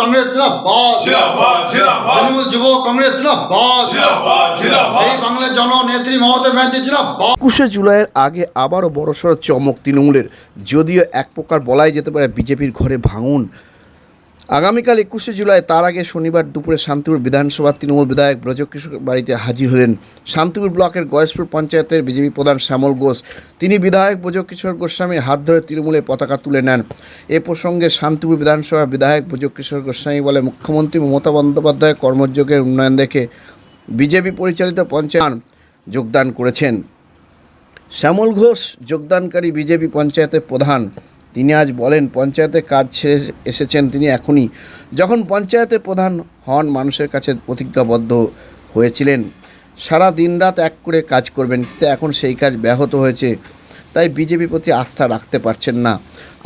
কংগ্রেস ছিল জিন্দাবাদ জিন্দাবাদ। তৃণমূল যুব কংগ্রেস জিন্দাবাদ। জিন্দাবাদ জিন্দাবাদ। এই বাংলার জননেত্রী মমতা ব্যানার্জি জিন্দাবাদ। একুশে জুলাইয়ের আগে আবারও বড়সড় চমক তৃণমূলের যদিও এক প্রকার বলাই যেতে পারে বিজেপির ঘরে ভাঙন। আগামীকাল একুশে জুলাই, তার আগে শনিবার দুপুরে শান্তিপুর বিধানসভার তৃণমূল বিধায়ক ব্রজকিশোর বাড়িতে হাজির হলেন শান্তিপুর ব্লকের গয়েশপুর পঞ্চায়েতের বিজেপি প্রধান শ্যামল ঘোষ। তিনি বিধায়ক ব্রজকিশোর গোস্বামীর হাত ধরে তৃণমূলের পতাকা তুলে নেন। এ প্রসঙ্গে শান্তিপুর বিধানসভার বিধায়ক ব্রজকিশোর গোস্বামী বলে মুখ্যমন্ত্রী মমতা বন্দ্যোপাধ্যায় কর্মযোগের উন্নয়ন দেখে বিজেপি পরিচালিত পঞ্চায়েত যোগদান করেছেন। শ্যামল ঘোষ, যোগদানকারী বিজেপি পঞ্চায়েতের প্রধান। তিনি আজ বলেন, পঞ্চায়েতে কাজ ছেড়ে এসেছেন তিনি এখনই। যখন পঞ্চায়েতের প্রধান হন, মানুষের কাছে প্রতিজ্ঞাবদ্ধ হয়েছিলেন। সারা দিনরাত এক করে কাজ করবেন, কিন্তু এখন সেই কাজ ব্যাহত হয়েছে, তাই বিজেপি প্রতি আস্থা রাখতে পারছেন না।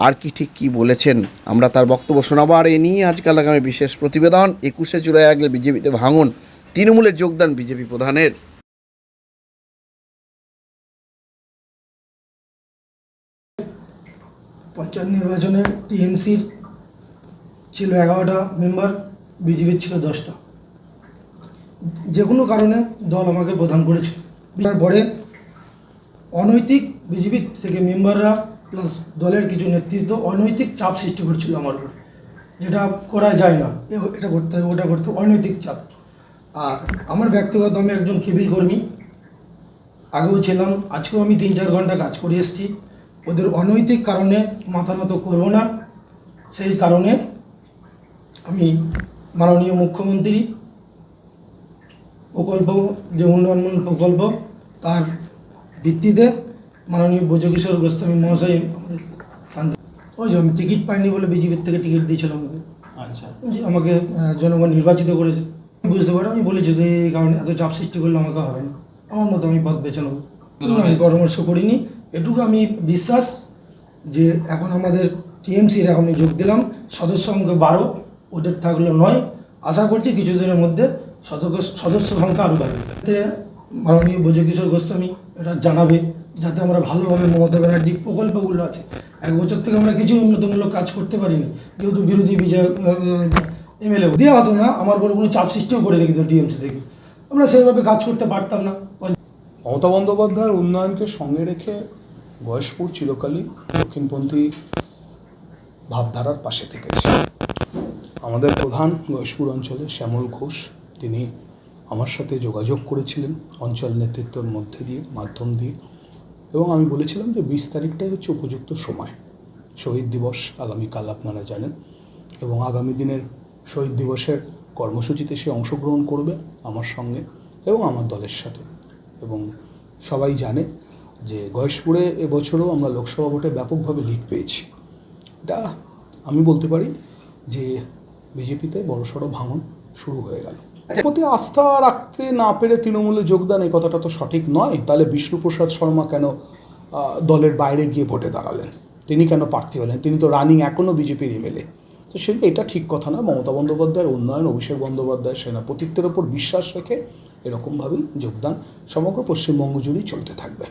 আর কি ঠিক কি বলেছেন, আমরা তার বক্তব্য শোনাবো। আর এ নিয়ে আজকাল আগামী বিশেষ প্রতিবেদন। একুশে জুলাই আগলে বিজেপিতে ভাঙন তৃণমূলের যোগদান বিজেপি প্রধানের। পঞ্চায়েত নির্বাচনে টিএমসির ছিল এগারোটা মেম্বার বিজেপির ছিল দশটা। যে কোনো কারণে দল আমাকে প্রদান করেছে। তারপরে অনৈতিক বিজেপির থেকে মেম্বাররা প্লাস দলের কিছু নেতৃত্ব অনৈতিক চাপ সৃষ্টি করছিল আমার উপর। যেটা করা যায় না এটা করতে হবে, ওটা করতে অনৈতিক চাপ। আর আমার ব্যক্তিগত আমি একজন কেবিল কর্মী। আগেও ছিলাম, আজকেও আমি তিন চার ঘণ্টা কাজ করে এসেছি। ওদের অনৈতিক কারণে মাথা নত করব না। সেই কারণে আমি মাননীয় মুখ্যমন্ত্রী প্রকল্প যে উন্নয়নমূলক প্রকল্প তার ভিত্তিতে মাননীয় ব্রজকিশোর গোস্বামী মহাশয় আমাদের শান্তি ওই যে আমি টিকিট পাইনি বলে বিজেপির থেকে টিকিট দিয়েছিল আমাকে। আচ্ছা। আমাকে জনগণ নির্বাচিত করেছে। বুঝতে পারো? আমি বলেছি যে এই কারণে এত চাপ সৃষ্টি করলে আমাকে হবে না। আমার মতো আমি পথ বেছে নেব। আমি পরামর্শ করিনি। এটুকু আমি বিশ্বাস যে এখন আমাদের টিএমসির এখন যোগ দিলাম, সদস্য সংখ্যা বারো, ওদের থাকলে নয়। আশা করছি কিছুদিনের মধ্যে সদস্য সংখ্যা আরও বাড়বে। এতে মাননীয় ব্রজকিশোর গোস্বামী এটা জানাবে, যাতে আমরা ভালোভাবে মমতা ব্যানার্জি প্রকল্পগুলো আছে। এক বছর থেকে আমরা কিছু উন্নতমূলক কাজ করতে পারিনি, যেহেতু বিরোধী বিজয় এমএলএ দেওয়া হতো না, আমার বলে কোনো চাপ সৃষ্টিও করেনি কিন্তু টিএমসি থেকে। আমরা সেইভাবে কাজ করতে পারতাম না। মমতা বন্দ্যোপাধ্যায়ের উন্নয়নকে সঙ্গে রেখে গয়েশপুর চিরকালই দক্ষিণপন্থী ভাবধারার পাশে থেকেছে। আমাদের প্রধান গয়েশপুর অঞ্চলে শ্যামল ঘোষ, তিনি আমার সাথে যোগাযোগ করেছিলেন অঞ্চল নেতৃত্বের মধ্যে দিয়ে, মাধ্যম দিয়ে। এবং আমি বলেছিলাম যে বিশ তারিখটাই হচ্ছে উপযুক্ত সময়। শহীদ দিবস আগামীকাল আপনারা জানেন। এবং আগামী দিনের শহীদ দিবসের কর্মসূচিতে সে অংশগ্রহণ করবে আমার সঙ্গে এবং আমার দলের সাথে। এবং সবাই জানে যে গয়েশপুরে এবছরও আমরা লোকসভা ভোটে ব্যাপকভাবে লিড পেয়েছি। এটা আমি বলতে পারি যে বিজেপিতে বড়সড় ভাঙন শুরু হয়ে গেল। প্রতি আস্থা রাখতে না পেরে তৃণমূলে যোগদান, এই কথাটা তো সঠিক নয়। তাহলে বিষ্ণুপ্রসাদ শর্মা কেন দলের বাইরে গিয়ে ভোটে দাঁড়ালেন? তিনি কেন প্রার্থী হলেন? তিনি তো রানিং এখনও বিজেপির এমএলএ তো সে এটা ঠিক কথা না। মমতা বন্দ্যোপাধ্যায়ের উন্নয়ন, অভিষেক বন্দ্যোপাধ্যায়ের সেনাপতিত্বের ওপর বিশ্বাস রেখে এরকমভাবেই যোগদান সমগ্র পশ্চিমবঙ্গ জুড়েই চলতে থাকবে।